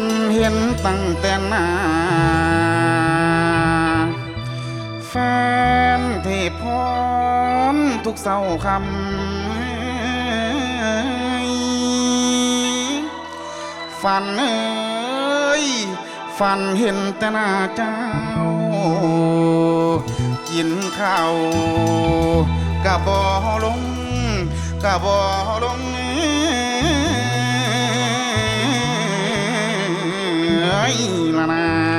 นเห็นตั้งแต่นาแฟนที่พรทุกเศร้าคำฝันเอ้ยฝันเห็นแต่น้าเจ้า กินข้าวกะบ่อลงกะบ่อลงเอ้ 啦啦啦。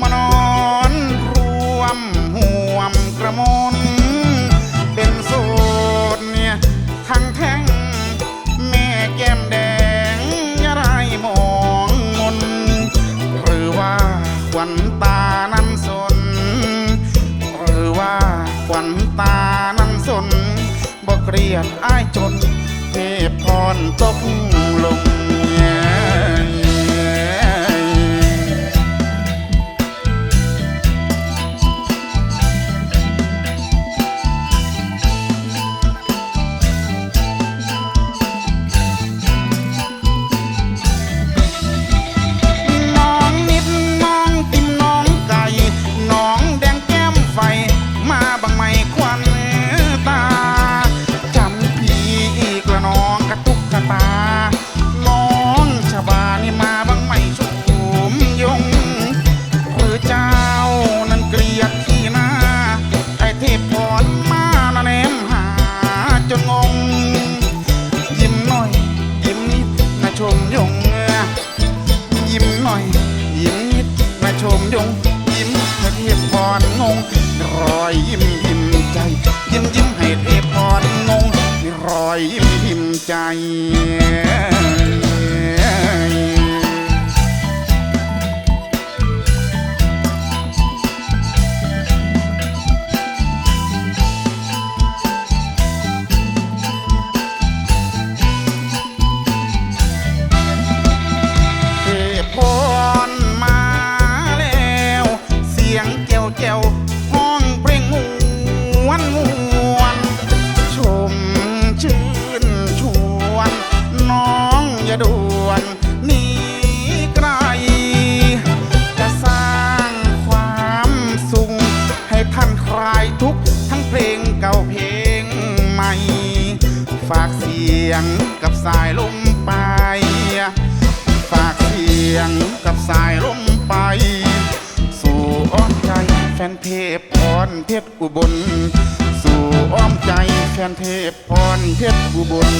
มานอนรวมห่วมกระมนเป็นโสนเนี่ยทั้งแท่งแม่แก้มแดงยะไรมองมน หรือว่าขวัญตานั้นสน หรือว่าขวัญตานั้นสนบอกเรียดอ้ายจนเทพพรตกลง อยพิมพ์ใจียงกับสายลมไป ฝากเสียงกับสายลมไป สู่อ้อมใจแฟนเทพพรเพชรอุบล สู่อ้อมใจแฟนเทพพรเพชรอุบล